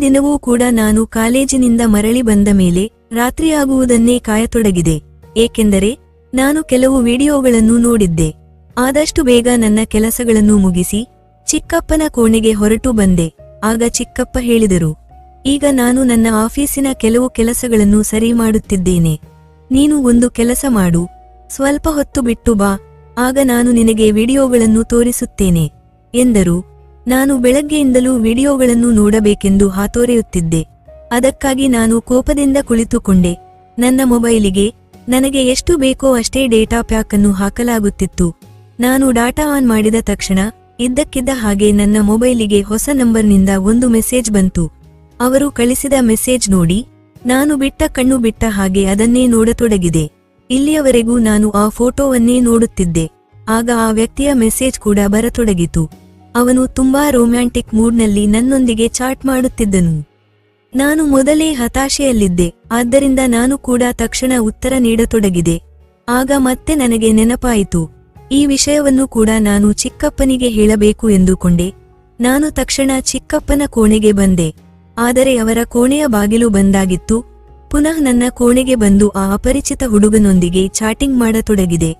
ದಿನವೂ ಕೂಡ ನಾನು ಕಾಲೇಜಿನಿಂದ ಮರಳಿ ಬಂದ ಮೇಲೆ ರಾತ್ರಿಯಾಗುವುದನ್ನೇ ಕಾಯತೊಡಗಿದೆ. ಏಕೆಂದರೆ ನಾನು ಕೆಲವು ವಿಡಿಯೋಗಳನ್ನು ನೋಡಿದ್ದೆ. ಆದಷ್ಟು ಬೇಗ ನನ್ನ ಕೆಲಸಗಳನ್ನು ಮುಗಿಸಿ ಚಿಕ್ಕಪ್ಪನ ಕೋಣೆಗೆ ಹೊರಟು ಬಂದೆ. ಆಗ ಚಿಕ್ಕಪ್ಪ ಹೇಳಿದರು, ಈಗ ನಾನು ನನ್ನ ಆಫೀಸಿನ ಕೆಲವು ಕೆಲಸಗಳನ್ನು ಸರಿ ಮಾಡುತ್ತಿದ್ದೇನೆ. ನೀನು ಒಂದು ಕೆಲಸ ಮಾಡು. ಸ್ವಲ್ಪ ಹೊತ್ತು ಬಿಟ್ಟು ಬಾ. ಆಗ ನಾನು ನಿನಗೆ ವಿಡಿಯೋಗಳನ್ನು ತೋರಿಸುತ್ತೇನೆ, ಎಂದರು. ನಾನು ಬೆಳಗ್ಗೆಯಿಂದಲೂ ವಿಡಿಯೋಗಳನ್ನು ನೋಡಬೇಕೆಂದು ಹಾತೊರೆಯುತ್ತಿದ್ದೆ. ಅದಕ್ಕಾಗಿ ನಾನು ಕೋಪದಿಂದ ಕುಳಿತುಕೊಂಡೆ. ನನ್ನ ಮೊಬೈಲಿಗೆ ನನಗೆ ಎಷ್ಟು ಬೇಕೋ ಅಷ್ಟೇ ಡೇಟಾ ಪ್ಯಾಕ್ ಅನ್ನು ಹಾಕಲಾಗುತ್ತಿತ್ತು. ನಾನು ಡಾಟಾ ಆನ್ ಮಾಡಿದ ತಕ್ಷಣ ಇದ್ದಕ್ಕಿದ್ದ ಹಾಗೆ ನನ್ನ ಮೊಬೈಲಿಗೆ ಹೊಸ ನಂಬರ್ನಿಂದ ಒಂದು ಮೆಸೇಜ್ ಬಂತು. ಅವರು ಕಳಿಸಿದ ಮೆಸೇಜ್ ನೋಡಿ ನಾನು ಬಿಟ್ಟ ಕಣ್ಣು ಬಿಟ್ಟ ಹಾಗೆ ಅದನ್ನೇ ನೋಡತೊಡಗಿದೆ. ಇಲ್ಲಿಯವರೆಗೂ ನಾನು ಆ ಫೋಟೋವನ್ನೇ ನೋಡುತ್ತಿದ್ದೆ. ಆಗ ಆ ವ್ಯಕ್ತಿಯ ಮೆಸೇಜ್ ಕೂಡ ಬರತೊಡಗಿತು. ಅವನು ತುಂಬಾ ರೊಮ್ಯಾಂಟಿಕ್ ಮೂಡ್ನಲ್ಲಿ ನನ್ನೊಂದಿಗೆ ಚಾಟ್ ಮಾಡುತ್ತಿದ್ದನು. ನಾನು ಮೊದಲೇ ಹತಾಶೆಯಲ್ಲಿದ್ದೆ, ಆದ್ದರಿಂದ ನಾನು ಕೂಡ ತಕ್ಷಣ ಉತ್ತರ ನೀಡತೊಡಗಿದೆ. ಆಗ ಮತ್ತೆ ನನಗೆ ನೆನಪಾಯಿತು. ಈ ವಿಷಯವನ್ನು ಕೂಡ ನಾನು ಚಿಕ್ಕಪ್ಪನಿಗೆ ಹೇಳಬೇಕು ಎಂದುಕೊಂಡೆ. ನಾನು ತಕ್ಷಣ ಚಿಕ್ಕಪ್ಪನ ಕೋಣೆಗೆ ಬಂದೆ. ಆದರೆ ಅವರ ಕೋಣೆಯ ಬಾಗಿಲು ಬಂದಾಗಿತ್ತು. ಪುನಃ ನನ್ನ ಕೋಣೆಗೆ ಬಂದು ಆ ಅಪರಿಚಿತ ಹುಡುಗನೊಂದಿಗೆ ಚಾಟಿಂಗ್ ಮಾಡತೊಡಗಿದೆ.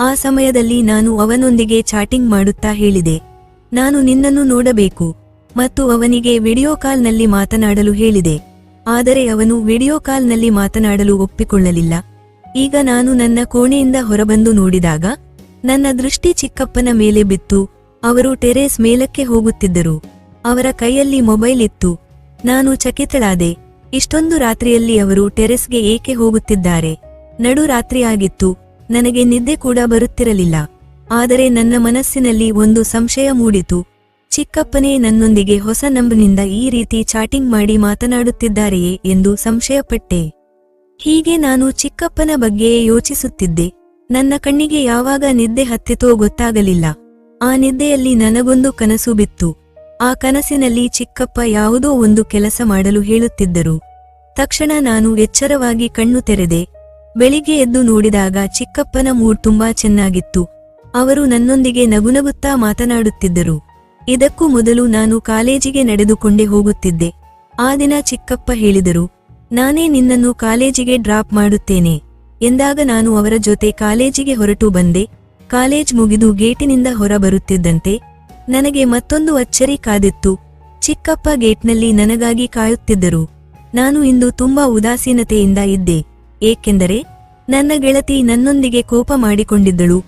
ಆ ಸಮಯದಲ್ಲಿ ನಾನು ಅವನೊಂದಿಗೆ ಚಾಟಿಂಗ್ ಮಾಡುತ್ತಾ ಹೇಳಿದೆ. ನಾನು ನಿನ್ನನ್ನು ನೋಡಬೇಕು. ಮತ್ತು ಅವನಿಗೆ ವಿಡಿಯೋ ಕಾಲ್ನಲ್ಲಿ ಮಾತನಾಡಲು ಹೇಳಿದೆ. ಆದರೆ ಅವನು ವಿಡಿಯೋ ಕಾಲ್ನಲ್ಲಿ ಮಾತನಾಡಲು ಒಪ್ಪಿಕೊಳ್ಳಲಿಲ್ಲ. ಈಗ ನಾನು ನನ್ನ ಕೋಣೆಯಿಂದ ಹೊರಬಂದು ನೋಡಿದಾಗ, ನನ್ನ ದೃಷ್ಟಿ ಚಿಕ್ಕಪ್ಪನ ಮೇಲೆ ಬಿತ್ತು. ಅವರು ಟೆರೇಸ್ ಮೇಲಕ್ಕೆ ಹೋಗುತ್ತಿದ್ದರು. ಅವರ ಕೈಯಲ್ಲಿ ಮೊಬೈಲ್ ಇತ್ತು. ನಾನು ಚಕಿತಳಾದೆ. ಇಷ್ಟೊಂದು ರಾತ್ರಿಯಲ್ಲಿ ಅವರು ಟೆರೆಸ್ಗೆ ಏಕೆ ಹೋಗುತ್ತಿದ್ದಾರೆ? ನಡು ರಾತ್ರಿಯಾಗಿತ್ತು ನನಗೆ ನಿದ್ದೆ ಕೂಡ ಬರುತ್ತಿರಲಿಲ್ಲ. ಆದರೆ ನನ್ನ ಮನಸ್ಸಿನಲ್ಲಿ ಒಂದು ಸಂಶಯ ಮೂಡಿತು. ಚಿಕ್ಕಪ್ಪನೇ ನನ್ನೊಂದಿಗೆ ಹೊಸ ನಂಬಿನಿಂದ ಈ ರೀತಿ ಚಾಟಿಂಗ್ ಮಾಡಿ ಮಾತನಾಡುತ್ತಿದ್ದಾರೆಯೇ ಎಂದು ಸಂಶಯಪಟ್ಟೆ. ಹೀಗೆ ನಾನು ಚಿಕ್ಕಪ್ಪನ ಬಗ್ಗೆಯೇ ಯೋಚಿಸುತ್ತಿದ್ದೆ. ನನ್ನ ಕಣ್ಣಿಗೆ ಯಾವಾಗ ನಿದ್ದೆ ಹತ್ತಿತೋ ಗೊತ್ತಾಗಲಿಲ್ಲ. ಆ ನಿದ್ದೆಯಲ್ಲಿ ನನಗೊಂದು ಕನಸು ಬಿತ್ತು. ಆ ಕನಸಿನಲ್ಲಿ ಚಿಕ್ಕಪ್ಪ ಯಾವುದೋ ಒಂದು ಕೆಲಸ ಮಾಡಲು ಹೇಳುತ್ತಿದ್ದರು. ತಕ್ಷಣ ನಾನು ಎಚ್ಚರವಾಗಿ ಕಣ್ಣು ತೆರೆದೆ. ಬೆಳಿಗ್ಗೆ ಎದ್ದು ನೋಡಿದಾಗ ಚಿಕ್ಕಪ್ಪನ ಮೂಡ್ ತುಂಬಾ ಚೆನ್ನಾಗಿತ್ತು. ಅವರು ನನ್ನೊಂದಿಗೆ ನಗುನಗುತ್ತಾ ಮಾತನಾಡುತ್ತಿದ್ದರು. ಇದಕ್ಕೂ ಮೊದಲು ನಾನು ಕಾಲೇಜಿಗೆ ನಡೆದುಕೊಂಡೇ ಹೋಗುತ್ತಿದ್ದೆ. ಆ ದಿನ ಚಿಕ್ಕಪ್ಪ ಹೇಳಿದರು, ನಾನೇ ನಿನ್ನನ್ನು ಕಾಲೇಜಿಗೆ ಡ್ರಾಪ್ ಮಾಡುತ್ತೇನೆ. ಎಂದಾಗ ನಾನು ಅವರ ಜೊತೆ ಕಾಲೇಜಿಗೆ ಹೊರಟು ಬಂದೆ. ಕಾಲೇಜ್ ಮುಗಿದು ಗೇಟಿನಿಂದ ಹೊರ ಬರುತ್ತಿದ್ದಂತೆ ನನಗೆ ಮತ್ತೊಂದು ಅಚ್ಚರಿ ಕಾದಿತ್ತು. ಚಿಕ್ಕಪ್ಪ ಗೇಟ್ನಲ್ಲಿ ನನಗಾಗಿ ಕಾಯುತ್ತಿದ್ದರು. ನಾನು ಇಂದು ತುಂಬಾ ಉದಾಸೀನತೆಯಿಂದ ಇದ್ದೆ. ಏಕೆಂದರೆ ನನ್ನ ಗೆಳತಿ ನನ್ನೊಂದಿಗೆ ಕೋಪ ಮಾಡಿಕೊಂಡಿದ್ದಳು.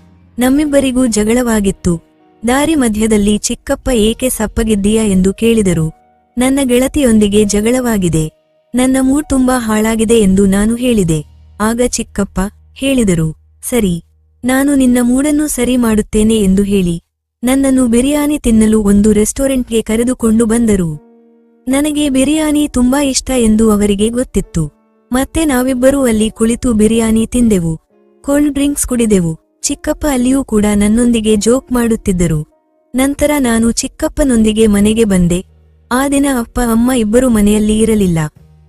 ನಮ್ಮಿಬ್ಬರಿಗೂ ಜಗಳವಾಗಿತ್ತು. ದಾರಿ ಮಧ್ಯದಲ್ಲಿ ಚಿಕ್ಕಪ್ಪ ಏಕೆ ಸಪ್ಪಗಿದ್ದೀಯಾ ಎಂದು ಕೇಳಿದರು. ನನ್ನ ಗೆಳತಿಯೊಂದಿಗೆ ಜಗಳವಾಗಿದೆ. ನನ್ನ ಮೂಡ್ ತುಂಬಾ ಹಾಳಾಗಿದೆ ಎಂದು ನಾನು ಹೇಳಿದೆ. ಆಗ ಚಿಕ್ಕಪ್ಪ ಹೇಳಿದರು, ಸರಿ, ನಾನು ನಿನ್ನ ಮೂಡನ್ನು ಸರಿ ಮಾಡುತ್ತೇನೆ ಎಂದು ಹೇಳಿ. ನನ್ನನ್ನು ಬಿರಿಯಾನಿ ತಿನ್ನಲು ಒಂದು ರೆಸ್ಟೋರೆಂಟ್ಗೆ ಕರೆದುಕೊಂಡು ಬಂದರು. ನನಗೆ ಬಿರಿಯಾನಿ ತುಂಬಾ ಇಷ್ಟ ಎಂದು ಅವರಿಗೆ ಗೊತ್ತಿತ್ತು. ಮತ್ತೆ ನಾವಿಬ್ಬರೂ ಅಲ್ಲಿ ಕುಳಿತು ಬಿರಿಯಾನಿ ತಿಂದೆವು. ಕೋಲ್ಡ್ ಡ್ರಿಂಕ್ಸ್ ಕುಡಿದೆವು. ಚಿಕ್ಕಪ್ಪ ಅಲ್ಲಿಯೂ ಕೂಡ ನನ್ನೊಂದಿಗೆ ಜೋಕ್ ಮಾಡುತ್ತಿದ್ದರು. ನಂತರ ನಾನು ಚಿಕ್ಕಪ್ಪನೊಂದಿಗೆ ಮನೆಗೆ ಬಂದೆ. ಆ ದಿನ ಅಪ್ಪ, ಅಮ್ಮ ಇಬ್ಬರು ಮನೆಯಲ್ಲಿ ಇರಲಿಲ್ಲ.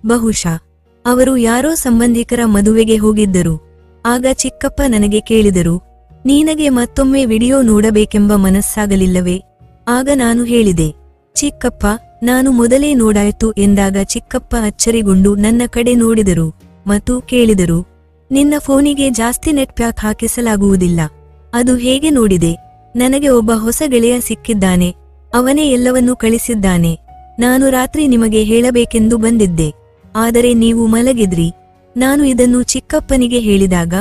ಬಹುಶಃ ಅವರು ಯಾರೋ ಸಂಬಂಧಿಕರ ಮದುವೆಗೆ ಹೋಗಿದ್ದರು. ಆಗ ಚಿಕ್ಕಪ್ಪ ನನಗೆ ಕೇಳಿದರು, ನೀನಗೆ ಮತ್ತೊಮ್ಮೆ ವಿಡಿಯೋ ನೋಡಬೇಕೆಂಬ ಮನಸ್ಸಾಗಲಿಲ್ಲವೇ? ಆಗ ನಾನು ಹೇಳಿದೆ, ಚಿಕ್ಕಪ್ಪ, ನಾನು ಮೊದಲೇ ನೋಡಾಯ್ತು ಎಂದಾಗ ಚಿಕ್ಕಪ್ಪ ಅಚ್ಚರಿಗೊಂಡು ನನ್ನ ಕಡೆ ನೋಡಿದರು ಮತ್ತು ಕೇಳಿದರು ನಿನ್ನ ಫೋನಿಗೆ ಜಾಸ್ತಿ ನೆಟ್ ಪ್ಯಾಕ್ ಹಾಕಿಸಲಾಗುವುದಿಲ್ಲ. ಅದು ಹೇಗೆ ನೋಡಿದೆ? ನನಗೆ ಒಬ್ಬ ಹೊಸ ಗೆಳೆಯ ಸಿಕ್ಕಿದ್ದಾನೆ. ಅವನೇ ಎಲ್ಲವನ್ನೂ ಕಳಿಸಿದ್ದಾನೆ. ನಾನು ರಾತ್ರಿ ನಿಮಗೆ ಹೇಳಬೇಕೆಂದು ಬಂದಿದ್ದೆ. ಆದರೆ ನೀವು ಮಲಗಿದ್ರಿ. ನಾನು ಇದನ್ನು ಚಿಕ್ಕಪ್ಪನಿಗೆ ಹೇಳಿದಾಗ,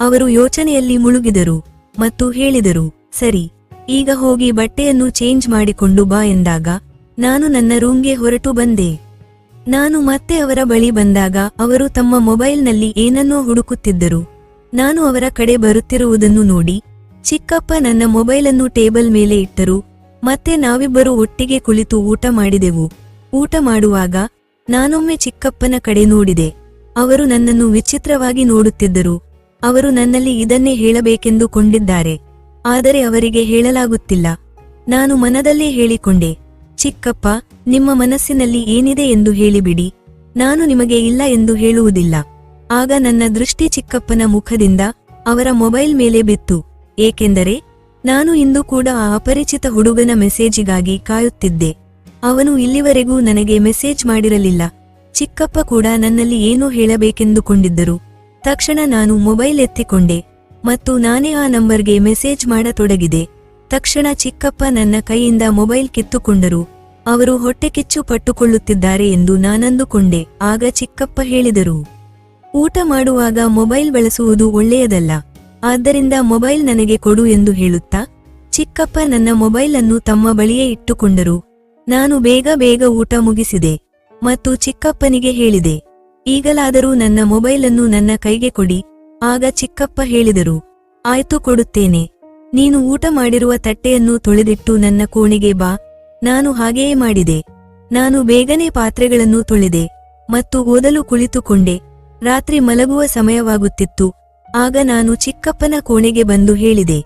ಅವರು ಯೋಚನೆಯಲ್ಲಿ ಮುಳುಗಿದರು ಮತ್ತು ಹೇಳಿದರು, ಸರಿ, ಈಗ ಹೋಗಿ ಬಟ್ಟೆಯನ್ನು ಚೇಂಜ್ ಮಾಡಿಕೊಂಡು ಬಾ ಎಂದಾಗ, ನಾನು ನನ್ನ ರೂಮ್ಗೆ ಹೊರಟು ಬಂದೆ. ನಾನು ಮತ್ತೆ ಅವರ ಬಳಿ ಬಂದಾಗ ಅವರು ತಮ್ಮ ಮೊಬೈಲ್ನಲ್ಲಿ ಏನನ್ನೋ ಹುಡುಕುತ್ತಿದ್ದರು. ನಾನು ಅವರ ಕಡೆ ಬರುತ್ತಿರುವುದನ್ನು ನೋಡಿ ಚಿಕ್ಕಪ್ಪ ನನ್ನ ಮೊಬೈಲನ್ನು ಟೇಬಲ್ ಮೇಲೆ ಇಟ್ಟರು. ಮತ್ತೆ ನಾವಿಬ್ಬರು ಒಟ್ಟಿಗೆ ಕುಳಿತು ಊಟ ಮಾಡಿದೆವು. ಊಟ ಮಾಡುವಾಗ ನಾನೊಮ್ಮೆ ಚಿಕ್ಕಪ್ಪನ ಕಡೆ ನೋಡಿದೆ. ಅವರು ನನ್ನನ್ನು ವಿಚಿತ್ರವಾಗಿ ನೋಡುತ್ತಿದ್ದರು. ಅವರು ನನ್ನಲ್ಲಿ ಇದನ್ನೇ ಹೇಳಬೇಕೆಂದು ಕೊಂಡಿದ್ದಾರೆ ಆದರೆ ಅವರಿಗೆ ಹೇಳಲಾಗುತ್ತಿಲ್ಲ. ನಾನು ಮನದಲ್ಲೇ ಹೇಳಿಕೊಂಡೆ. ಚಿಕ್ಕಪ್ಪ, ನಿಮ್ಮ ಮನಸ್ಸಿನಲ್ಲಿ ಏನಿದೆ ಎಂದು ಹೇಳಿಬಿಡಿ. ನಾನು ನಿಮಗೆ ಇಲ್ಲ ಎಂದು ಹೇಳುವುದಿಲ್ಲ. ಆಗ ನನ್ನ ದೃಷ್ಟಿ ಚಿಕ್ಕಪ್ಪನ ಮುಖದಿಂದ ಅವರ ಮೊಬೈಲ್ ಮೇಲೆ ಬಿತ್ತು. ಏಕೆಂದರೆ ನಾನು ಇಂದು ಕೂಡ ಆ ಅಪರಿಚಿತ ಹುಡುಗನ ಮೆಸೇಜಿಗಾಗಿ ಕಾಯುತ್ತಿದ್ದೆ. ಅವನು ಇಲ್ಲಿವರೆಗೂ ನನಗೆ ಮೆಸೇಜ್ ಮಾಡಿರಲಿಲ್ಲ. ಚಿಕ್ಕಪ್ಪ ಕೂಡ ನನ್ನಲ್ಲಿ ಏನೋ ಹೇಳಬೇಕೆಂದುಕೊಂಡಿದ್ದರು. ತಕ್ಷಣ ನಾನು ಮೊಬೈಲ್ ಎತ್ತಿಕೊಂಡೆ ಮತ್ತು ನಾನೇ ಆ ನಂಬರ್ಗೆ ಮೆಸೇಜ್ ಮಾಡತೊಡಗಿದೆ. ತಕ್ಷಣ ಚಿಕ್ಕಪ್ಪ ನನ್ನ ಕೈಯಿಂದ ಮೊಬೈಲ್ ಕಿತ್ತುಕೊಂಡರು. ಅವರು ಹೊಟ್ಟೆ ಕಿಚ್ಚು ಪಟ್ಟುಕೊಳ್ಳುತ್ತಿದ್ದಾರೆ ಎಂದು ನಾನಂದುಕೊಂಡೆ. ಆಗ ಚಿಕ್ಕಪ್ಪ ಹೇಳಿದರು, ಊಟ ಮಾಡುವಾಗ ಮೊಬೈಲ್ ಬಳಸುವುದು ಒಳ್ಳೆಯದಲ್ಲ. ಆದ್ದರಿಂದ ಮೊಬೈಲ್ ನನಗೆ ಕೊಡು ಎಂದು ಹೇಳುತ್ತಾ? ಚಿಕ್ಕಪ್ಪ ನನ್ನ ಮೊಬೈಲ್ ಅನ್ನು ತಮ್ಮ ಬಳಿಯೇ ಇಟ್ಟುಕೊಂಡರು. ನಾನು ಬೇಗ ಬೇಗ ಊಟ ಮುಗಿಸಿದೆ ಮತ್ತು ಚಿಕ್ಕಪ್ಪನಿಗೆ ಹೇಳಿದೆ, ಈಗಲಾದರೂ ನನ್ನ ಮೊಬೈಲನ್ನು ನನ್ನ ಕೈಗೆ ಕೊಡಿ. ಆಗ ಚಿಕ್ಕಪ್ಪ ಹೇಳಿದರು, ಆಯ್ತು ಕೊಡುತ್ತೇನೆ. ನೀನು ಊಟ ಮಾಡಿರುವ ತಟ್ಟೆಯನ್ನು ತೊಳೆದಿಟ್ಟು ನನ್ನ ಕೋಣೆಗೆ ಬಾ. ನಾನು ಹಾಗೆಯೇ ಮಾಡಿದೆ. ನಾನು ಬೇಗನೆ ಪಾತ್ರೆಗಳನ್ನು ತೊಳೆದೆ ಮತ್ತು ಓದಲು ಕುಳಿತುಕೊಂಡೆ. ರಾತ್ರಿ ಮಲಗುವ ಸಮಯವಾಗುತ್ತಿತ್ತು. ಆಗ ನಾನು ಚಿಕ್ಕಪ್ಪನ ಕೋಣೆಗೆ ಬಂದು ಹೇಳಿದೆ,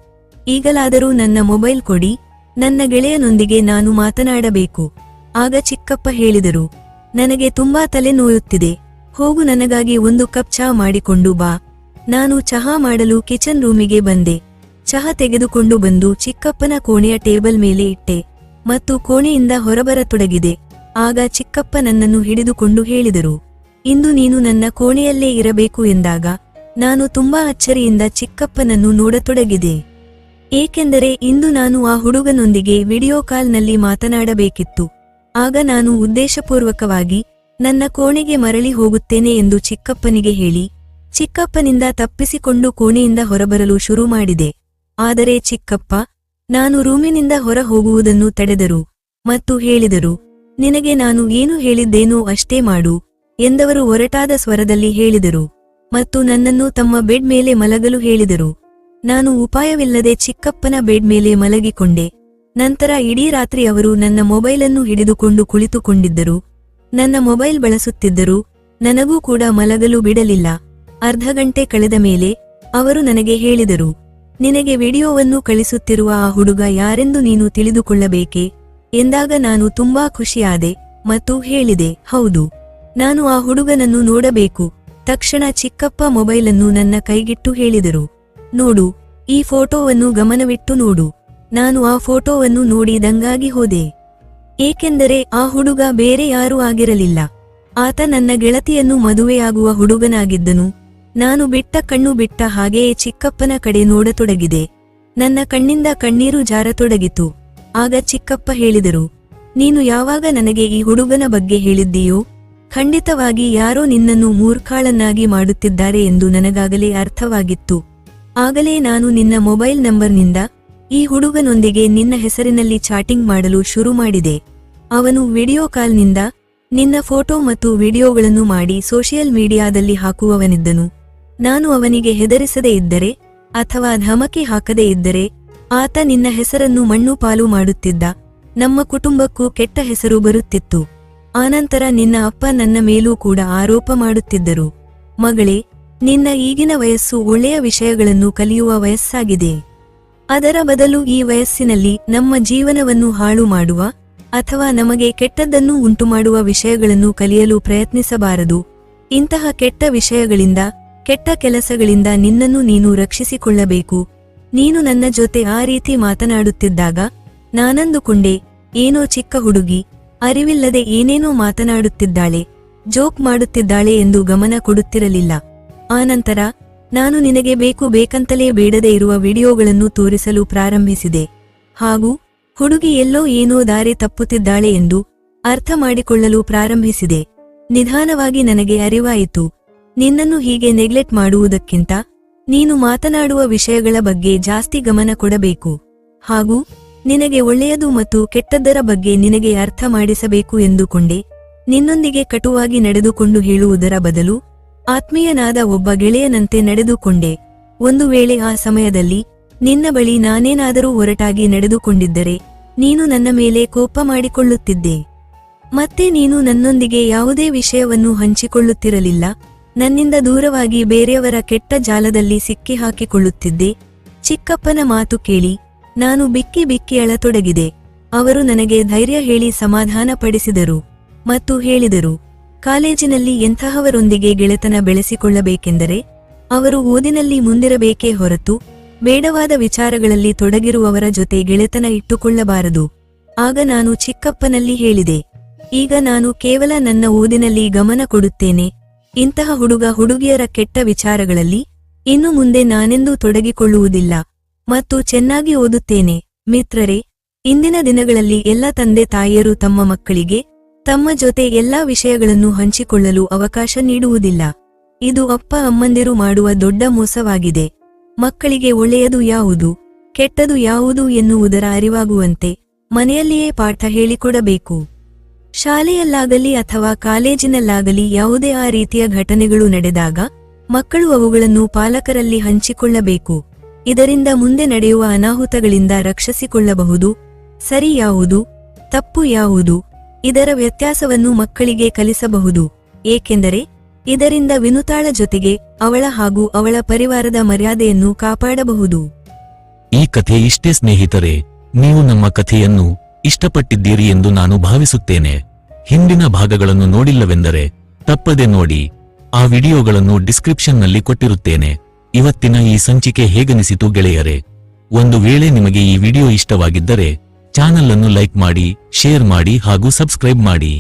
ಈಗಲಾದರೂ ನನ್ನ ಮೊಬೈಲ್ ಕೊಡಿ. ನನ್ನ ಗೆಳೆಯನೊಂದಿಗೆ ನಾನು ಮಾತನಾಡಬೇಕು. ಆಗ ಚಿಕ್ಕಪ್ಪ ಹೇಳಿದರು, ನನಗೆ ತುಂಬಾ ತಲೆ ನೋಯುತ್ತಿದೆ. ಹೋಗು, ನನಗಾಗಿ ಒಂದು ಕಪ್ ಚಹಾ ಮಾಡಿಕೊಂಡು ಬಾ. ನಾನು ಚಹಾ ಮಾಡಲು ಕಿಚನ್ ರೂಮಿಗೆ ಬಂದೆ. ಚಹಾ ತೆಗೆದುಕೊಂಡು ಬಂದು ಚಿಕ್ಕಪ್ಪನ ಕೋಣೆಯ ಟೇಬಲ್ ಮೇಲೆ ಇಟ್ಟೆ ಮತ್ತು ಕೋಣೆಯಿಂದ ಹೊರಬರತೊಡಗಿದೆ. ಆಗ ಚಿಕ್ಕಪ್ಪ ನನ್ನನ್ನು ಹಿಡಿದುಕೊಂಡು ಹೇಳಿದರು, ಇಂದು ನೀನು ನನ್ನ ಕೋಣೆಯಲ್ಲೇ ಇರಬೇಕು ಎಂದಾಗ ನಾನು ತುಂಬಾ ಅಚ್ಚರಿಯಿಂದ ಚಿಕ್ಕಪ್ಪನನ್ನು ನೋಡತೊಡಗಿದೆ. ಏಕೆಂದರೆ ಇಂದು ನಾನು ಆ ಹುಡುಗನೊಂದಿಗೆ ವಿಡಿಯೋ ಕಾಲ್ನಲ್ಲಿ ಮಾತನಾಡಬೇಕಿತ್ತು. ಆಗ ನಾನು ಉದ್ದೇಶಪೂರ್ವಕವಾಗಿ ನನ್ನ ಕೋಣೆಗೆ ಮರಳಿ ಹೋಗುತ್ತೇನೆ ಎಂದು ಚಿಕ್ಕಪ್ಪನಿಗೆ ಹೇಳಿ, ಚಿಕ್ಕಪ್ಪನಿಂದ ತಪ್ಪಿಸಿಕೊಂಡು ಕೋಣೆಯಿಂದ ಹೊರಬರಲು ಶುರು ಮಾಡಿದೆ. ಆದರೆ ಚಿಕ್ಕಪ್ಪ, ನಾನು ರೂಮಿನಿಂದ ಹೊರ ಹೋಗುವುದನ್ನು ತಡೆದರು ಮತ್ತು ಹೇಳಿದರು, ನಿನಗೆ ನಾನು ಏನು ಹೇಳಿದ್ದೇನೋ ಅಷ್ಟೇ ಮಾಡು ಎಂದವರು ಒರಟಾದ ಸ್ವರದಲ್ಲಿ ಹೇಳಿದರು ಮತ್ತು ನನ್ನನ್ನು ತಮ್ಮ ಬೆಡ್ ಮೇಲೆ ಮಲಗಲು ಹೇಳಿದರು. ನಾನು ಉಪಾಯವಿಲ್ಲದೆ ಚಿಕ್ಕಪ್ಪನ ಬೆಡ್ ಮೇಲೆ ಮಲಗಿಕೊಂಡೆ. ನಂತರ ಇಡೀ ರಾತ್ರಿ ಅವರು ನನ್ನ ಮೊಬೈಲನ್ನು ಹಿಡಿದುಕೊಂಡು ಕುಳಿತುಕೊಂಡಿದ್ದರು. ನನ್ನ ಮೊಬೈಲ್ ಬಳಸುತ್ತಿದ್ದರು, ನನಗೂ ಕೂಡ ಮಲಗಲು ಬಿಡಲಿಲ್ಲ. ಅರ್ಧ ಗಂಟೆ ಕಳೆದ ಮೇಲೆ ಅವರು ನನಗೆ ಹೇಳಿದರು ನಿನಗೆ ವಿಡಿಯೋವನ್ನು ಕಳಿಸುತ್ತಿರುವ ಆ ಹುಡುಗ ಯಾರೆಂದು ನೀನು ತಿಳಿದುಕೊಳ್ಳಬೇಕೆ? ಎಂದಾಗ ನಾನು ತುಂಬಾ ಖುಷಿಯಾದೆ ಮತ್ತು ಹೇಳಿದೆ, ಹೌದು, ನಾನು ಆ ಹುಡುಗನನ್ನು ನೋಡಬೇಕು. ತಕ್ಷಣ ಚಿಕ್ಕಪ್ಪ ಮೊಬೈಲನ್ನು ನನ್ನ ಕೈಗಿಟ್ಟು ಹೇಳಿದರು, ನೋಡು, ಈ ಫೋಟೋವನ್ನು ಗಮನವಿಟ್ಟು ನೋಡು. ನಾನು ಆ ಫೋಟೋವನ್ನು ನೋಡಿ ದಂಗಾಗಿ ಹೋದೆ. ಏಕೆಂದರೆ ಆ ಹುಡುಗ ಬೇರೆ ಯಾರೂ ಆಗಿರಲಿಲ್ಲ. ಆತ ನನ್ನ ಗೆಳತಿಯನ್ನು ಮದುವೆಯಾಗುವ ಹುಡುಗನಾಗಿದ್ದನು. ನಾನು ಬಿಟ್ಟ ಕಣ್ಣು ಬಿಟ್ಟ ಹಾಗೆಯೇ ಚಿಕ್ಕಪ್ಪನ ಕಡೆ ನೋಡತೊಡಗಿದೆ. ನನ್ನ ಕಣ್ಣಿಂದ ಕಣ್ಣೀರು ಜಾರತೊಡಗಿತು. ಆಗ ಚಿಕ್ಕಪ್ಪ ಹೇಳಿದರು, ನೀನು ಯಾವಾಗ ನನಗೆ ಈ ಹುಡುಗನ ಬಗ್ಗೆ ಹೇಳಿದ್ದೀಯೋ? ಖಂಡಿತವಾಗಿ ಯಾರೋ ನಿನ್ನನ್ನು ಮೂರ್ಖಾಳನ್ನಾಗಿ ಮಾಡುತ್ತಿದ್ದಾರೆ ಎಂದು ನನಗಾಗಲೇ ಅರ್ಥವಾಗಿತ್ತು. ಆಗಲೇ ನಾನು ನಿನ್ನ ಮೊಬೈಲ್ ನಂಬರ್ನಿಂದ ಈ ಹುಡುಗನೊಂದಿಗೆ ನಿನ್ನ ಹೆಸರಿನಲ್ಲಿ ಚಾಟಿಂಗ್ ಮಾಡಲು ಶುರು ಮಾಡಿದೆ. ಅವನು ವಿಡಿಯೋ ಕಾಲ್ನಿಂದ ನಿನ್ನ ಫೋಟೋ ಮತ್ತು ವಿಡಿಯೋಗಳನ್ನು ಮಾಡಿ ಸೋಷಿಯಲ್ ಮೀಡಿಯಾದಲ್ಲಿ ಹಾಕುವವನಿದ್ದನು. ನಾನು ಅವನಿಗೆ ಹೆದರಿಸದೇ ಇದ್ದರೆ ಅಥವಾ ಧಮಕಿ ಹಾಕದೇ ಇದ್ದರೆ ಆತ ನಿನ್ನ ಹೆಸರನ್ನು ಮಣ್ಣು ಪಾಲು ಮಾಡುತ್ತಿದ್ದ. ನಮ್ಮ ಕುಟುಂಬಕ್ಕೂ ಕೆಟ್ಟ ಹೆಸರು ಬರುತ್ತಿತ್ತು. ಆನಂತರ ನಿನ್ನ ಅಪ್ಪ ನನ್ನ ಮೇಲೂ ಕೂಡ ಆರೋಪ ಮಾಡುತ್ತಿದ್ದರು. ಮಗಳೇ, ನಿನ್ನ ಈಗಿನ ವಯಸ್ಸು ಒಳ್ಳೆಯ ವಿಷಯಗಳನ್ನು ಕಲಿಯುವ ವಯಸ್ಸಾಗಿದೆ. ಅದರ ಬದಲು ಈ ವಯಸ್ಸಿನಲ್ಲಿ ನಮ್ಮ ಜೀವನವನ್ನು ಹಾಳು ಮಾಡುವ ಅಥವಾ ನಮಗೆ ಕೆಟ್ಟದ್ದನ್ನು ಉಂಟುಮಾಡುವ ವಿಷಯಗಳನ್ನು ಕಲಿಯಲು ಪ್ರಯತ್ನಿಸಬಾರದು. ಇಂತಹ ಕೆಟ್ಟ ವಿಷಯಗಳಿಂದ ಕೆಟ್ಟ ಕೆಲಸಗಳಿಂದ ನಿನ್ನನ್ನು ನೀನು ರಕ್ಷಿಸಿಕೊಳ್ಳಬೇಕು. ನೀನು ನನ್ನ ಜೊತೆ ಆ ರೀತಿ ಮಾತನಾಡುತ್ತಿದ್ದಾಗ ನಾನಂದುಕೊಂಡೆ, ಏನೋ ಚಿಕ್ಕ ಹುಡುಗಿ, ಅರಿವಿಲ್ಲದೆ ಏನೇನೋ ಮಾತನಾಡುತ್ತಿದ್ದಾಳೆ, ಜೋಕ್ ಮಾಡುತ್ತಿದ್ದಾಳೆ ಎಂದು ಗಮನ ಕೊಡುತ್ತಿರಲಿಲ್ಲ. ಆನಂತರ ನಾನು ನಿನಗೆ ಬೇಕು ಬೇಕಂತಲೇ ಬೇಡದೆ ಇರುವ ವಿಡಿಯೋಗಳನ್ನು ತೋರಿಸಲು ಪ್ರಾರಂಭಿಸಿದೆ. ಹಾಗೂ, ಹುಡುಗಿ ಎಲ್ಲೋ ಏನೋ ದಾರಿ ತಪ್ಪುತ್ತಿದ್ದಾಳೆ ಎಂದು ಅರ್ಥ ಮಾಡಿಕೊಳ್ಳಲು ಪ್ರಾರಂಭಿಸಿದೆ. ನಿಧಾನವಾಗಿ ನನಗೆ ಅರಿವಾಯಿತು. ನಿನ್ನನ್ನು ಹೀಗೆ ನೆಗ್ಲೆಕ್ಟ್ ಮಾಡುವುದಕ್ಕಿಂತ ನೀನು ಮಾತನಾಡುವ ವಿಷಯಗಳ ಬಗ್ಗೆ ಜಾಸ್ತಿ ಗಮನ ಕೊಡಬೇಕು. ಹಾಗೂ ನಿನಗೆ ಒಳ್ಳೆಯದು ಮತ್ತು ಕೆಟ್ಟದ್ದರ ಬಗ್ಗೆ ನಿನಗೆ ಅರ್ಥ ಮಾಡಿಸಬೇಕು ಎಂದುಕೊಂಡೆ. ನಿನ್ನೊಂದಿಗೆ ಕಟುವಾಗಿ ನಡೆದುಕೊಂಡು ಹೇಳುವುದರ ಬದಲು ಆತ್ಮೀಯನಾದ ಒಬ್ಬ ಗೆಳೆಯನಂತೆ ನಡೆದುಕೊಂಡೆ. ಒಂದು ವೇಳೆ ಆ ಸಮಯದಲ್ಲಿ ನಿನ್ನ ಬಳಿ ನಾನೇನಾದರೂ ಹೊರಟಾಗಿ ನಡೆದುಕೊಂಡಿದ್ದರೆ ನೀನು ನನ್ನ ಮೇಲೆ ಕೋಪ ಮಾಡಿಕೊಳ್ಳುತ್ತಿದ್ದೆ. ಮತ್ತೆ ನೀನು ನನ್ನೊಂದಿಗೆ ಯಾವುದೇ ವಿಷಯವನ್ನು ಹಂಚಿಕೊಳ್ಳುತ್ತಿರಲಿಲ್ಲ. ನನ್ನಿಂದ ದೂರವಾಗಿ ಬೇರೆಯವರ ಕೆಟ್ಟ ಜಾಲದಲ್ಲಿ ಸಿಕ್ಕಿ ಹಾಕಿಕೊಳ್ಳುತ್ತಿದ್ದೆ. ಚಿಕ್ಕಪ್ಪನ ಮಾತು ಕೇಳಿ, ನಾನು ಬಿಕ್ಕಿ ಬಿಕ್ಕಿ ಅಳತೊಡಗಿದೆ. ಅವರು ನನಗೆ ಧೈರ್ಯ ಹೇಳಿ ಸಮಾಧಾನ ಪಡಿಸಿದರು ಮತ್ತು ಹೇಳಿದರು, ಕಾಲೇಜಿನಲ್ಲಿ ಎಂತಹವರೊಂದಿಗೆ ಗೆಳೆತನ ಬೆಳೆಸಿಕೊಳ್ಳಬೇಕೆಂದರೆ, ಅವರು ಓದಿನಲ್ಲಿ ಮುಂದಿರಬೇಕೇ ಹೊರತು, ಬೇಡವಾದ ವಿಚಾರಗಳಲ್ಲಿ ತೊಡಗಿರುವವರ ಜೊತೆ ಗೆಳೆತನ ಇಟ್ಟುಕೊಳ್ಳಬಾರದು. ಆಗ ನಾನು ಚಿಕ್ಕಪ್ಪನಲ್ಲಿ ಹೇಳಿದೆ, ಈಗ ನಾನು ಕೇವಲ ನನ್ನ ಓದಿನಲ್ಲಿ ಗಮನ ಕೊಡುತ್ತೇನೆ. ಇಂತಹ ಹುಡುಗ ಹುಡುಗಿಯರ ಕೆಟ್ಟ ವಿಚಾರಗಳಲ್ಲಿ ಇನ್ನು ಮುಂದೆ ನಾನೆಂದೂ ತೊಡಗಿಕೊಳ್ಳುವುದಿಲ್ಲ ಮತ್ತು ಚೆನ್ನಾಗಿ ಓದುತ್ತೇನೆ. ಮಿತ್ರರೇ, ಇಂದಿನ ದಿನಗಳಲ್ಲಿ ಎಲ್ಲ ತಂದೆ ತಾಯಿಯರು ತಮ್ಮ ಮಕ್ಕಳಿಗೆ ತಮ್ಮ ಜೊತೆ ಎಲ್ಲಾ ವಿಷಯಗಳನ್ನು ಹಂಚಿಕೊಳ್ಳಲು ಅವಕಾಶ ನೀಡುವುದಿಲ್ಲ. ಇದು ಅಪ್ಪ ಅಮ್ಮಂದಿರು ಮಾಡುವ ದೊಡ್ಡ ಮೋಸವಾಗಿದೆ. ಮಕ್ಕಳಿಗೆ ಒಳ್ಳೆಯದು ಯಾವುದು, ಕೆಟ್ಟದು ಯಾವುದು ಎನ್ನುವುದರ ಅರಿವಾಗುವಂತೆ ಮನೆಯಲ್ಲಿಯೇ ಪಾಠ ಹೇಳಿಕೊಡಬೇಕು. ಶಾಲೆಯಲ್ಲಾಗಲಿ ಅಥವಾ ಕಾಲೇಜಿನಲ್ಲಾಗಲಿ ಯಾವುದೇ ಆ ರೀತಿಯ ಘಟನೆಗಳು ನಡೆದಾಗ, ಮಕ್ಕಳು ಅವುಗಳನ್ನು ಪಾಲಕರಲ್ಲಿ ಹಂಚಿಕೊಳ್ಳಬೇಕು. ಇದರಿಂದ ಮುಂದೆ ನಡೆಯುವ ಅನಾಹುತಗಳಿಂದ ರಕ್ಷಿಸಿಕೊಳ್ಳಬಹುದು. ಸರಿ ಯಾವುದು? ತಪ್ಪು ಯಾವುದು? ಇದರ ವ್ಯತ್ಯಾಸವನ್ನು ಮಕ್ಕಳಿಗೆ ಕಲಿಸಬಹುದು. ಏಕೆಂದರೆ, ಇದರಿಂದ ವಿನುತಾಳ ಜೊತೆಗೆ ಅವಳ ಹಾಗೂ ಅವಳ ಪರಿವಾರದ ಮರ್ಯಾದೆಯನ್ನು ಕಾಪಾಡಬಹುದು. ಈ ಕಥೆ ಇಷ್ಟೇ ಸ್ನೇಹಿತರೆ, ನೀವು ನಮ್ಮ ಕಥೆಯನ್ನು ಇಷ್ಟಪಟ್ಟಿದ್ದೀರಿ ಎಂದು ನಾನು ಭಾವಿಸುತ್ತೇನೆ. ಹಿಂದಿನ ಭಾಗಗಳನ್ನು ನೋಡಿಲ್ಲವೆಂದರೆ ತಪ್ಪದೆ ನೋಡಿ. ಆ ವಿಡಿಯೋಗಳನ್ನು ಡಿಸ್ಕ್ರಿಪ್ಷನ್ನಲ್ಲಿ ಕೊಟ್ಟಿರುತ್ತೇನೆ. ಇವತ್ತಿನ ಈ ಸಂಚಿಕೆ ಹೇಗನಿಸಿತು ಗೆಳೆಯರೆ? ಒಂದು ವೇಳೆ ನಿಮಗೆ ಈ ವಿಡಿಯೋ ಇಷ್ಟವಾಗಿದ್ದರೆ ಚಾನಲ್ ಅನ್ನು ಲೈಕ್ ಮಾಡಿ, ಶೇರ್ ಮಾಡಿ ಹಾಗೂ ಸಬ್ಸ್ಕ್ರೈಬ್ ಮಾಡಿ.